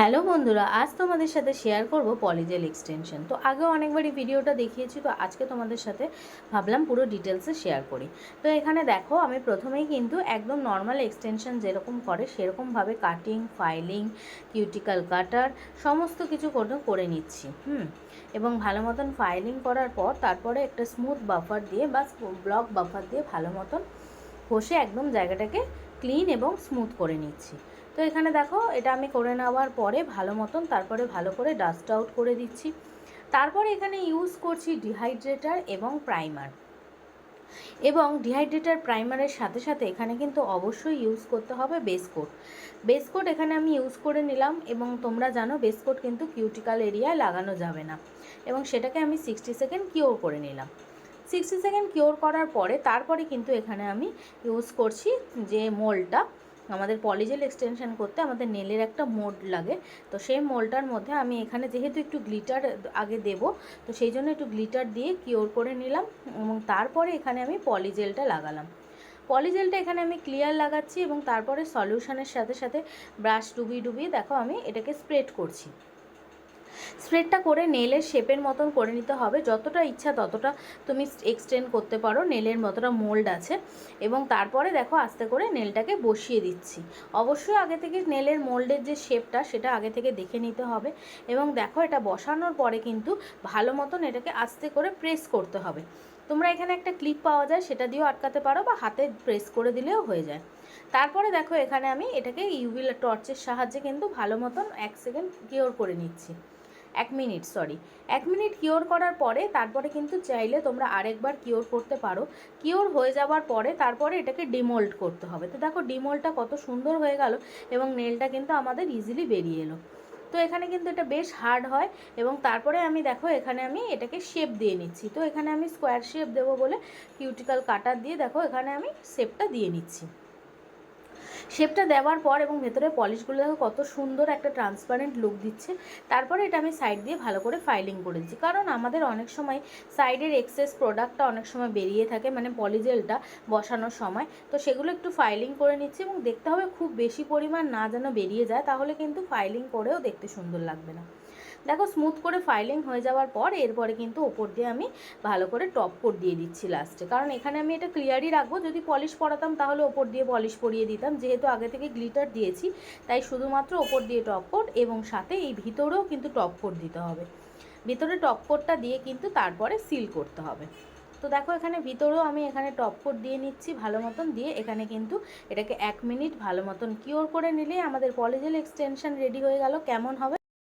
Hello বন্ধুরা, আজ তোমাদের সাথে শেয়ার করব পলিজেল এক্সটেনশন তো আগেও অনেকবারই ভিডিওটা দেখিয়েছি, তো আজকে তোমাদের সাথে ভাবলাম পুরো ডিটেলসে শেয়ার করি। তো এখানে দেখো, আমি প্রথমেই কিন্তু একদম নর্মাল এক্সটেনশন যেরকম করে সেরকমভাবে কাটিং ফাইলিং কিউটিক্যাল কাটার সমস্ত কিছু করে করে নিচ্ছি, হুম? এবং ভালো মতন ফাইলিং করার পর তারপরে একটা স্মুথ বাফার দিয়ে বা ব্লক বাফার দিয়ে ভালো মতন ঘষে একদম জায়গাটাকে ক্লিন এবং স্মুথ করে নিচ্ছি। তো এখানে দেখো, এটা আমি করে নেওয়ার পরে ভালো মতন তারপরে ভালো করে ডাস্ট আউট করে দিচ্ছি। তারপরে এখানে ইউজ করছি ডিহাইড্রেটার এবং প্রাইমার এবং ডিহাইড্রেটার প্রাইমারের সাথে সাথে এখানে কিন্তু অবশ্যই ইউজ করতে হবে বেসকোট বেসকোট এখানে আমি ইউজ করে নিলাম এবং তোমরা জানো বেসকোট কিন্তু কিউটিক্যাল এরিয়ায় লাগানো যাবে না। এবং সেটাকে আমি সিক্সটি সেকেন্ড কিওর করে নিলাম। সিক্সটি সেকেন্ড কিওর করার পরে তারপরে কিন্তু এখানে আমি ইউজ করছি যে মোলটা আমাদের পলিজেল এক্সটেনশন করতে আমাদের নেলের একটা মোড লাগে। তো সেই মোলটার মধ্যে আমি এখানে যেহেতু একটু গ্লিটার আগে দেব, তো সেই জন্য একটু গ্লিটার দিয়ে কিওর করে নিলাম এবং তারপরে এখানে আমি পলিজেলটা লাগালাম। পলিজেলটা এখানে আমি ক্লিয়ার লাগাচ্ছি এবং তারপরে সলিউশনের সাথে সাথে ব্রাশ ডুবিয়ে ডুবিয়ে দেখো আমি এটাকে স্প্রেড করছি। স্প্রেডটা করে নেলের শেপের মতন করে নিতে হবে। যতটা ইচ্ছা ততটা তুমি এক্সটেন্ড করতে পারো। নেলের মতোটা মোল্ড আছে। এবং তারপরে দেখো আস্তে করে নেলটাকে বসিয়ে দিচ্ছি। অবশ্যই আগে থেকে নেলের মোল্ডের যে শেপটা সেটা আগে থেকে দেখে নিতে হবে। এবং দেখো এটা বসানোর পরে কিন্তু ভালো মতন এটাকে আস্তে করে প্রেস করতে হবে। তোমরা এখানে একটা ক্লিপ পাওয়া যায়, সেটা দিয়েও আটকাতে পারো বা হাতে প্রেস করে দিলেও হয়ে যায়। তারপরে দেখো এখানে আমি এটাকে ইউভি টর্চের সাহায্যে কিন্তু ভালো মতন এক সেকেন্ড কিওর করে নিচ্ছি। এক মিনিট সরি এক মিনিট কিওর করার পরে তারপরে কিন্তু চাইলে তোমরা আরেকবার কিওর করতে পারো। কিওর হয়ে যাওয়ার পরে তারপরে এটাকে ডিমোল্ড করতে হবে। তো দেখো ডিমোল্ডটা কত সুন্দর হয়ে গেল এবং নেলটা কিন্তু আমাদের ইজিলি বেরিয়ে এলো। তো এখানে কিন্তু এটা বেশ হার্ড হয় এবং তারপরে আমি দেখো, এখানে আমি এটাকে শেপ দিয়ে নিচ্ছি। তো এখানে আমি স্কোয়ার শেপ দেবো বলে কিউটিক্যাল কাটার দিয়ে দেখো, এখানে আমি শেপটা দিয়ে নিচ্ছি। শেপটা দেওয়ার পর এবং ভেতরে পলিশগুলো দেখো কত সুন্দর একটা ট্রান্সপারেন্ট লুক দিচ্ছে। তারপরে এটা আমি সাইড দিয়ে ভালো করে ফাইলিং করে দিচ্ছি। কারণ আমাদের অনেক সময় সাইডের এক্সেস প্রোডাক্টটা অনেক সময় বেরিয়ে থাকে মানে পলিজেলটা বসানোর সময়। তো সেগুলো একটু ফাইলিং করে নিচ্ছি এবং দেখতে হবে খুব বেশি পরিমাণ না যেন বেরিয়ে যায়, তাহলে কিন্তু ফাইলিং করেও দেখতে সুন্দর লাগবে না। দেখো স্মুথ করে ফাইলিং হয়ে যাওয়ার পর এরপরে কিন্তু ওপর দিয়ে আমি ভালো করে টপ কোট দিয়ে দিচ্ছি লাস্টে কারণ এখানে আমি এটা ক্লিয়ারই রাখব, যদি পলিশ পরাতাম তাহলে ওপর দিয়ে পলিশ পরিয়ে দিতাম। যেহেতু আগে থেকে গ্লিটার দিয়েছি, তাই শুধুমাত্র ওপর দিয়ে টপ কোট এবং সাথে এই ভিতরেও কিন্তু টপ কোট দিতে হবে। ভিতরে টপ কোটটা দিয়ে কিন্তু তারপরে সিল করতে হবে। তো দেখো এখানে ভিতরেও আমি এখানে টপ কোট দিয়ে নিচ্ছি, ভালো মতন দিয়ে এখানে কিন্তু এটাকে এক মিনিট ভালো মতন কিওর করে নিলেই আমাদের পলিজেল এক্সটেনশন রেডি হয়ে গেল। কেমন হবে?